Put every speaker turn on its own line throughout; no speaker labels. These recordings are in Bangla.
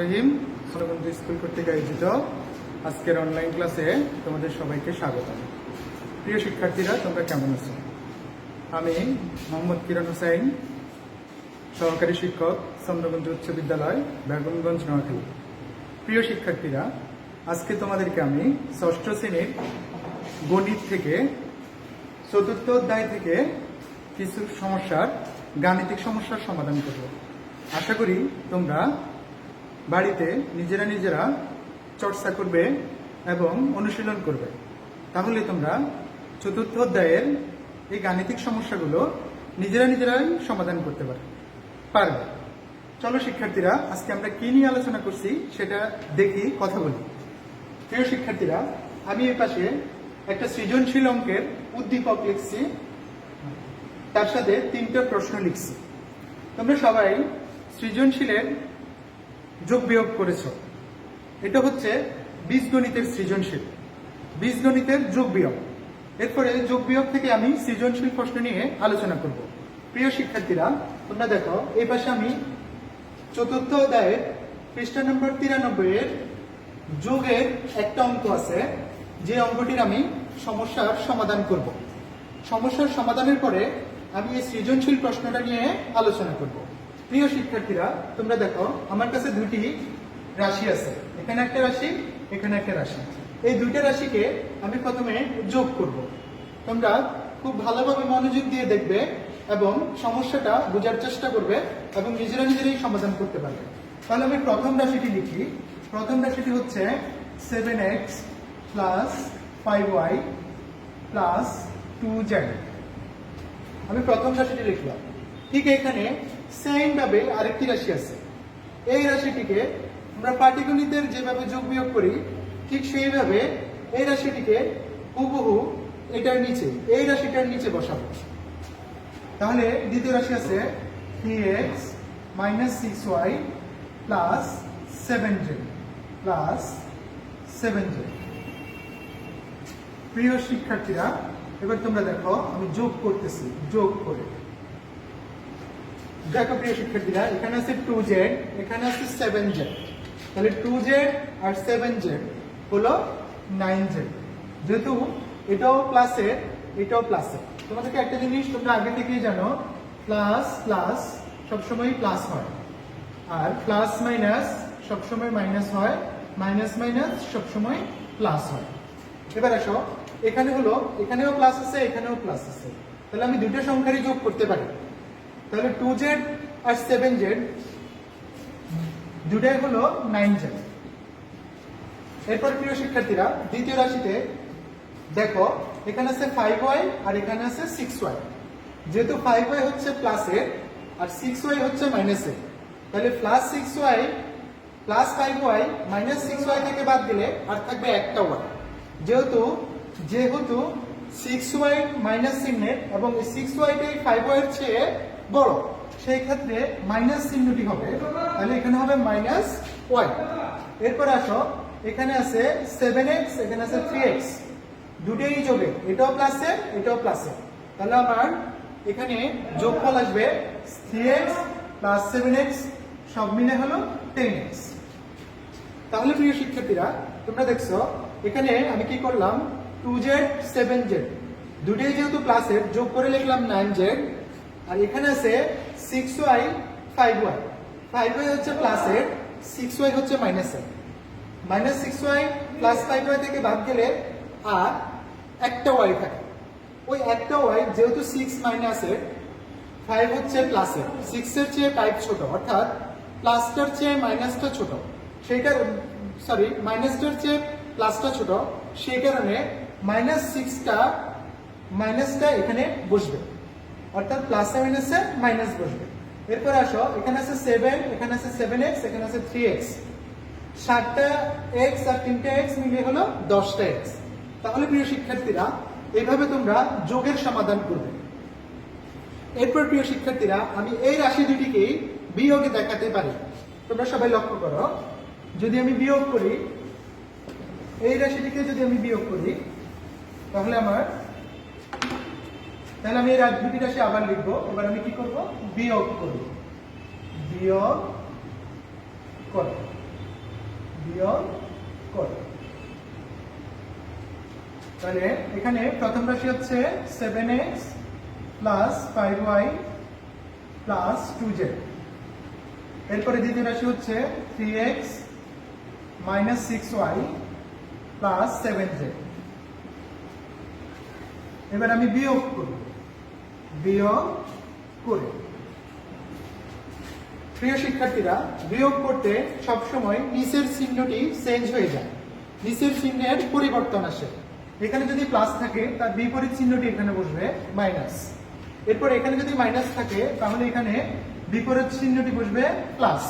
রহিম স্কুল আজকের অনলাইন ক্লাসে তোমাদের সবাইকে স্বাগত প্রিয় শিক্ষার্থীরা, তোমরা কেমন আছো? আমি সহকারী শিক্ষক চন্দ্রবন্ধু উচ্চ বিদ্যালয়, বেগমগঞ্জ, নোয়াখালী। প্রিয় শিক্ষার্থীরা, আজকে তোমাদেরকে আমি ষষ্ঠ শ্রেণির গণিত থেকে চতুর্থ অধ্যায় থেকে কিছু সমস্যার গাণিতিক সমস্যার সমাধান করব। আশা করি তোমরা বাড়িতে নিজেরা নিজেরা চর্চা করবে এবং অনুশীলন করবে। তাহলে তোমরা চতুর্থ অধ্যায়ের এই গাণিতিক সমস্যাগুলো নিজেরা নিজেরাই সমাধান করতে পারবে পারবে। চলো শিক্ষার্থীরা, আজকে আমরা কি নিয়ে আলোচনা করছি সেটা দেখি, কথা বলি। প্রিয় শিক্ষার্থীরা, আমি এই পাশে একটা সৃজনশীল অঙ্কের উদ্দীপক লিখছি। তার সাথে তিনটা প্রশ্ন লিখছি। তোমরা সবাই সৃজনশীলের যোগ বিয়োগ করেছ। এটা হচ্ছে বীজগণিতের সৃজনশীল। বীজগণিতের যোগ বিয়োগ। এরপরে যোগ বিয়োগ থেকে আমি সৃজনশীল প্রশ্ন নিয়ে আলোচনা করব। প্রিয় শিক্ষার্থীরা, তোমরা দেখো, এই পাশে আমি চতুর্থ অধ্যায়ের পৃষ্ঠা নম্বর তিরানব্বই এর যোগের একটা অঙ্ক আছে। যে অঙ্কটির আমি সমস্যার সমাধান করব। সমস্যার সমাধানের পরে আমি এই সৃজনশীল প্রশ্নটা নিয়ে আলোচনা করব। প্রিয় শিক্ষার্থীরা, তোমরা দেখো, আমার কাছে দুটি রাশি আছে। এখানে একটা রাশি, এখানে একটা রাশি। এই দুইটা রাশিকে আমি প্রথমে যোগ করব। তোমরা খুব ভালোভাবে মনোযোগ দিয়ে দেখবে এবং সমস্যাটা বোঝার চেষ্টা করবে এবং নিজেরা নিজেরাই সমাধান করতে পারবে। তাহলে আমি প্রথম রাশিটি লিখি। প্রথম রাশিটি হচ্ছে seven X plus five Y plus two Z আমি প্রথম রাশিটি লিখলাম। ঠিক এখানে সেম ভাবে আরেকটি রাশি আছে। এই রাশিটিকে আমরা পাটিগণিতের যেভাবে যোগ বিয়োগ করি, ঠিক সেইভাবে এই রাশিটিকে হুবহু এটার নিচে, এই রাশিটার নিচে বসাবো। তাহলে দ্বিতীয় রাশি আছে three X minus six Y plus seven Z plus seven Z প্রিয় শিক্ষার্থীরা, এবার তোমরা দেখো, আমি যোগ করতেছি, যোগ করে। দেখো প্রিয় শিক্ষার্থীরা এখানে আছে টু জেড এখানে আছে সেভেন জেড তাহলে টু জেড আর সেভেন জেড হলো নাইন জেড যেহেতু এটাও প্লাসের এটাও প্লাসের তোমাদেরকে একটা জিনিস তোমরা আগে থেকেই জানো প্লাস প্লাস সবসময় প্লাস হয়। আর প্লাস মাইনাস সবসময় মাইনাস হয় মাইনাস মাইনাস সবসময় প্লাস হয়। এবার আসো, এখানে হলো, এখানেও প্লাস আছে, এখানেও প্লাস আছে। তাহলে আমি দুটো সংখ্যারই যোগ করতে পারি। তাহলে টু জেড আর সেভেন জেড দুটাই হলো নাইন জেড এরপর প্রিয় শিক্ষার্থীরা, দ্বিতীয় রাশিতে দেখো, এখানে আছে ফাইভ ওয়াই আর এখানে আছে সিক্স ওয়াই যেহেতু ফাইভ ওয়াই হচ্ছে প্লাস প্লাসের আর সিক্স ওয়াই হচ্ছে মাইনাস মাইনাসের তাহলে plus six Y plus five Y minus six Y থেকে বাদ দিলে আর থাকবে একটা ওয়াই যেহেতু যেহেতু সিক্স ওয়াই মাইনাস চিহ্নের এবং সিক্স ওয়াইটাই ফাইভ ওয়াইয়ের চেয়ে বড় সেই ক্ষেত্রে মাইনাস চিহ্নটি হবে, তাহলে এখানে হবে মাইনাস ওয়াই এরপর আসো, এখানে আছে সেভেন এক্স এখানে আছে থ্রি এক্স দুটোই যোগে এটাও প্লাসে এটাও প্লাসে তাহলে আমার এখানে যোগফল আসবে three X plus seven X সব মিলে হলো টেন এক্স তাহলে প্রিয় শিক্ষার্থীরা, তোমরা দেখছ, এখানে আমি কি করলাম? টু জেড সেভেন জেড দুটোই যেহেতু প্লাসের যোগ করে লিখলাম নাইন জেড আর এখানে আছে six Y five Y five Y হচ্ছে প্লাস প্লাসের সিক্স ওয়াই হচ্ছে মাইনাস মাইনাসের minus six Y plus five Y থেকে বাদ গেলে আর একটা ওয়াই থাকে। ওই একটা ওয়াই যেহেতু সিক্স মাইনাসের ফাইভ হচ্ছে প্লাস প্লাসের সিক্সের চেয়ে ফাইভ ছোট, অর্থাৎ প্লাসটার চেয়ে মাইনাসটা ছোট। সেইটার সরি মাইনাসটার চেয়ে প্লাসটা ছোট। সেই কারণে মাইনাস সিক্সটা মাইনাসটা এখানে বসবে। অর্থাৎ প্লাসে মাইনাসে মাইনাস বসবে। এরপর আসো, এখানে আছে সেভেন এখানে আছে সেভেন এক্স এখানে আছে থ্রি এক্স সাতটা এক্স আর তিনটা এক্স মিলিয়ে হলো দশটা এক্স তাহলে প্রিয় শিক্ষার্থীরা, এইভাবে তোমরা যোগের সমাধান করবে। এরপর প্রিয় শিক্ষার্থীরা, আমি এই রাশি দুটিকেই বিয়োগে দেখাতে পারি। তোমরা সবাই লক্ষ্য করো, যদি আমি বিয়োগ করি, এই রাশিটিকে যদি আমি বিয়োগ করি, তাহলে আমার তাহলে আমি এই রাজভিটিটা রাশি আবার লিখব। এবার আমি কি করব? বিয়োগ করব বিয়োগ করো। বিয়োগ করো। তাহলে এখানে প্রথম রাশি হচ্ছে seven X plus five Y plus two Z এরপরে দ্বিতীয় রাশি হচ্ছে three X minus six Y plus seven Z এবার আমি বিয়োগ করব বিয়োগ করে। প্রিয় শিক্ষার্থীরা, বিয়োগ করতে সবসময় নিচের চিহ্নটি চেঞ্জ হয়ে যায়। নিচের চিহ্নের পরিবর্তন আসে। এখানে যদি প্লাস থাকে, তার বিপরীত চিহ্নটি এখানে বসবে মাইনাস এরপর এখানে যদি মাইনাস থাকে, তাহলে এখানে বিপরীত চিহ্নটি বসবে প্লাস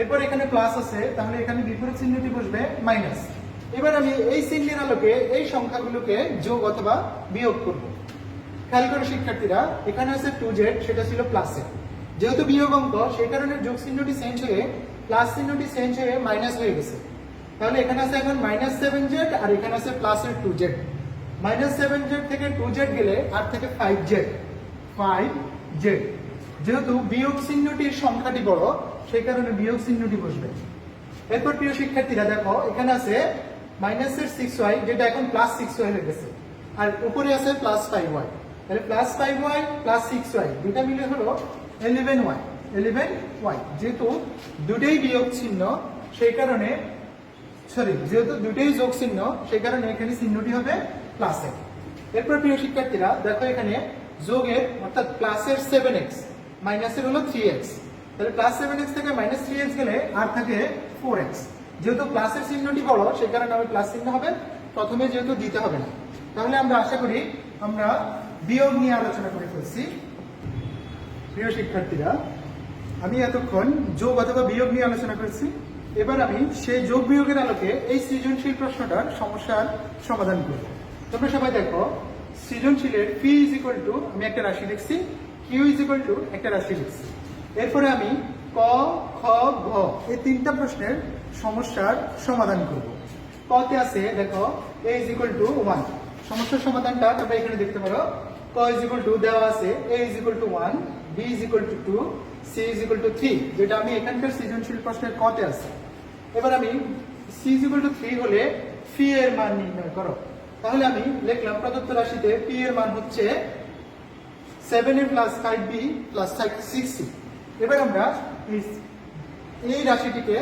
এরপর এখানে প্লাস আছে, তাহলে এখানে বিপরীত চিহ্নটি বসবে মাইনাস এবার আমি এই চিহ্নের আলোকে এই সংখ্যাগুলোকে যোগ অথবা বিয়োগ করব। খেয়াল করে শিক্ষার্থীরা, এখানে আছে টু জেড সেটা ছিল প্লাসে যেহেতু বিয়োগ অঙ্ক, সেই কারণে যোগ চিহ্নটি চেঞ্জ হয়ে প্লাস চিহ্নটি চেঞ্জ হয়ে মাইনাস হয়ে গেছে। তাহলে এখানে আছে এখন মাইনাস সেভেন জেড আর এখানে আছে প্লাসের two Z minus seven Z থেকে টু জেড গেলে আর থেকে ফাইভ জেড ফাইভ জেড যেহেতু বিয়োগ চিহ্নটির সংখ্যাটি বড়, সেই কারণে বিয়োগ চিহ্নটি বসবে। এরপর প্রিয় শিক্ষার্থীরা, দেখো, এখানে আছে মাইনাসের সিক্স ওয়াই যেটা এখন প্লাস সিক্স ওয়াই হয়ে গেছে। আর উপরে আছে প্লাস ফাইভ ওয়াই তাহলে plus five Y plus six Y দুটা মিলে হলো এলেভেন ওয়াই এলেভেন ওয়াই যেহেতু দুটোই বিয়োগ চিহ্ন, সেই কারণে সরি যেহেতু দুটোই যোগ চিহ্ন, সেই কারণে এখানে চিহ্নটি হবে প্লাসের এরপর প্রিয় শিক্ষার্থীরা, দেখো এখানে যোগের, অর্থাৎ প্লাসের সেভেন এক্স মাইনাসের হলো থ্রি এক্স তাহলে প্লাস সেভেন এক্স থেকে মাইনাস থ্রি এক্স গেলে আর থাকে ফোর এক্স যেহেতু প্লাসের চিহ্নটি বড়, সেই কারণে আমি প্লাস চিহ্ন হবে, প্রথমে যেহেতু দিতে হবে না। তাহলে আমরা আশা করি আমরা বিয়োগ নিয়ে আলোচনা করে ফেলছি। প্রিয় শিক্ষার্থীরা, আমি এতক্ষণ যোগ অথবা বিয়োগ নিয়ে আলোচনা করেছি। এবার আমি সেই যোগ বিয়োগের আলোকে এই সৃজনশীল প্রশ্নটার সমস্যার সমাধান করব। তোমরা সবাই দেখো, সৃজনশীলের পি ইজ ইকুয়াল টু আমি একটা রাশি লিখছি কিউ ইজ ইকুয়াল টু একটা রাশি লিখছি। এরপরে আমি ক, খ, ঘ এই তিনটা প্রশ্নের সমস্যার সমাধান করব। কতে আছে, দেখো A is equal to one সমস্যার সমাধানটা তোমরা এখানে দেখতে পারো। ক ইজ ইকুয়াল টু দেওয়া আছে A is equal to one B is equal to two C is equal to three যেটা আমি এখানকার সৃজনশীল প্রশ্নের কতে আছে। এবার আমি C is equal to three হলে ফি এর মান নির্ণয় করো। তাহলে আমি লিখলাম প্রদত্ত রাশিতে পি এর মান হচ্ছে seven A plus five B plus six C এবার আমরা এই- রাশিটিকে,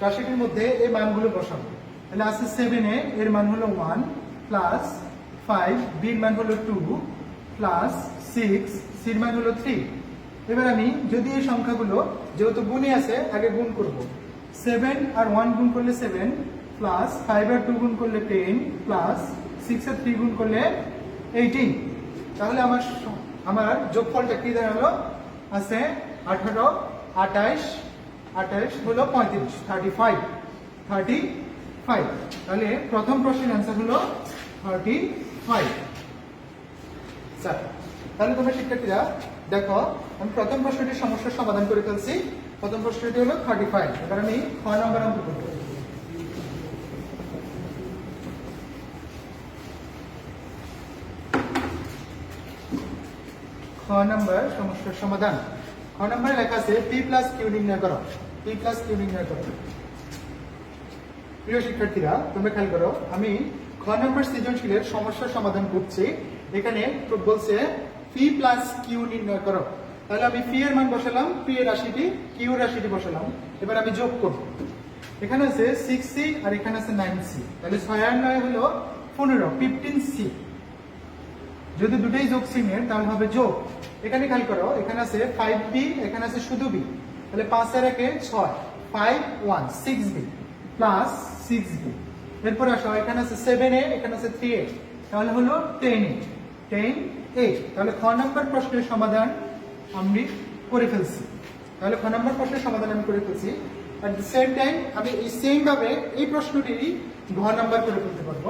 রাশিটির মধ্যে এই মানগুলো বসাবো। তাহলে আছে সেভেন এ এর মান হলো ওয়ান প্লাস ফাইভ বির মান হলো টু প্লাস সিক্স সির মান হলো থ্রি এবার আমি যদি এই সংখ্যাগুলো যেহেতু গুণে আছে, আগে গুণ করব। সেভেন আর ওয়ান গুণ করলে সেভেন প্লাস ফাইভ আর টু গুণ করলে টেন প্লাস সিক্স আর থ্রি গুণ করলে এইটিন তাহলে আমার আমার যোগফলটা কি দাঁড়াল? আছে আঠারো, আঠাইশ আঠাইশ হলো পঁয়ত্রিশ থার্টি ফাইভ থার্টি ফাইভ তাহলে প্রথম প্রশ্নের অ্যান্সার হলো তাহলে তোমরা শিক্ষার্থীরা, দেখো, আমি প্রথম প্রশ্নটির সমস্যার সমাধান করে ফেলছি। প্রথম প্রশ্নটি হলো থার্টি ফাইভ এবার আমি খ নম্বর অঙ্ক করব। নম্বর সমস্যার সমাধান। খ নম্বরে লেখা আছে পি প্লাস কিউ নির্ণয় করো। পি প্লাস কিউ নির্ণয় করো। প্রিয় শিক্ষার্থীরা, তোমরা খেয়াল করো, আমি খ নম্বর সৃজনশীলের সমস্যার সমাধান করছি। এখানে বলছে ফি প্লাস কিউ নির্ণয় করো। তাহলে আমি ফি এর মান বসালাম পি এর রাশিটি কিউ রাশিটি বসালাম। এবার আমি যোগ করব। এখানে আছে সিক্স সি আর এখানে আছে নাইন সি তাহলে ছয় আর নয় হলো পনেরো ফিফটিন সি যদি দুটোই যোগ চিহ্নের তাহলে হবে যোগ। এখানে খেয়াল করো, এখানে আছে ফাইভ বি এখানে আছে শুধু বি তাহলে পাঁচ আর একে ছয় five one six B plus six B এরপর আসো, এখানে আছে সেভেন এ এখানে আছে থ্রি এ তাহলে হলো টেন এ টেন এ তাহলে খ নম্বর প্রশ্নের সমাধান আমি করে ফেলছি। তাহলে খ নম্বর প্রশ্নের সমাধান আমি করে ফেলছি। অ্যাট দ্য সেম টাইম আমি এই সেম ভাবে এই প্রশ্নটিরই ঘ নাম্বার করে ফেলতে পারব।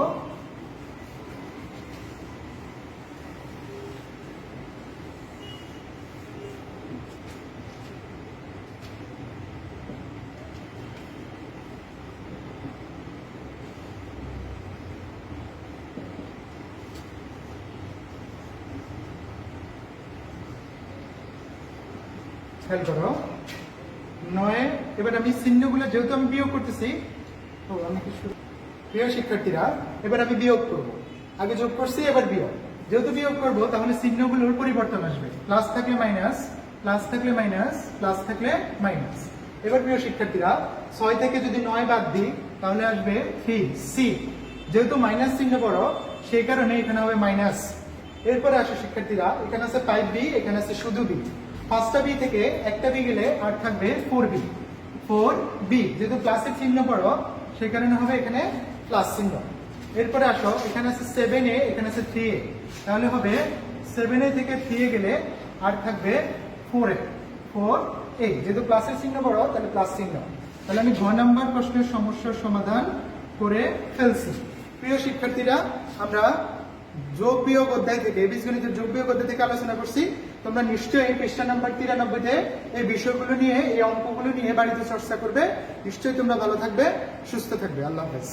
খেয়াল করো। নয়, এবার আমি চিহ্নগুলো যেহেতু আমি বিয়োগ করতেছি, ও আমি কি শুরু- প্রিয় শিক্ষার্থীরা, এবার আমি বিয়োগ করব। আগে যোগ করছি, এবার বিয়োগ। যেহেতু বিয়োগ করব, তাহলে চিহ্নগুলোর পরিবর্তন আসবে। প্লাস থাকলে মাইনাস, প্লাস থাকলে মাইনাস, প্লাস থাকলে মাইনাস। এবার প্রিয় শিক্ষার্থীরা, ছয় থেকে যদি নয় বাদ দিই, তাহলে আসবে থ্রি সি যেহেতু মাইনাস চিহ্ন বড়, সেই কারণে এখানে হবে মাইনাস। এরপরে আসে শিক্ষার্থীরা, এখানে আছে ফাইভ বি এখানে আছে শুধু বি পাঁচটা বি থেকে একটা বি গেলে আর থাকবে ফোর বি। ফোর বি, যেহেতু প্লাসের চিহ্ন বড়, সেই কারণে হবে এখানে প্লাস চিহ্ন। এরপরে আসো, এখানে আছে সেভেন এ এখানে আছে থ্রি এ তাহলে হবে সেভেন এ থেকে থ্রি এ গেলে আর থাকবে ফোর এ ফোর এ যেহেতু প্লাসের চিহ্ন বড়, তাহলে প্লাস চিহ্ন। তাহলে আমি ঘ নাম্বার প্রশ্নের সমস্যার সমাধান করে ফেলছি। প্রিয় শিক্ষার্থীরা, আমরা যোগ বিয়োগ অধ্যায় থেকে, বীজগণিতের যোগ বিয়োগ অধ্যায় থেকে আলোচনা করছি। তোমরা নিশ্চয়ই এই পৃষ্ঠা নাম্বার তিরানব্বইতে এই বিষয়গুলো নিয়ে, এই অঙ্কগুলো নিয়ে বাড়িতে চর্চা করবে। নিশ্চয়ই তোমরা ভালো থাকবে, সুস্থ থাকবে। আল্লাহ হাফেজ।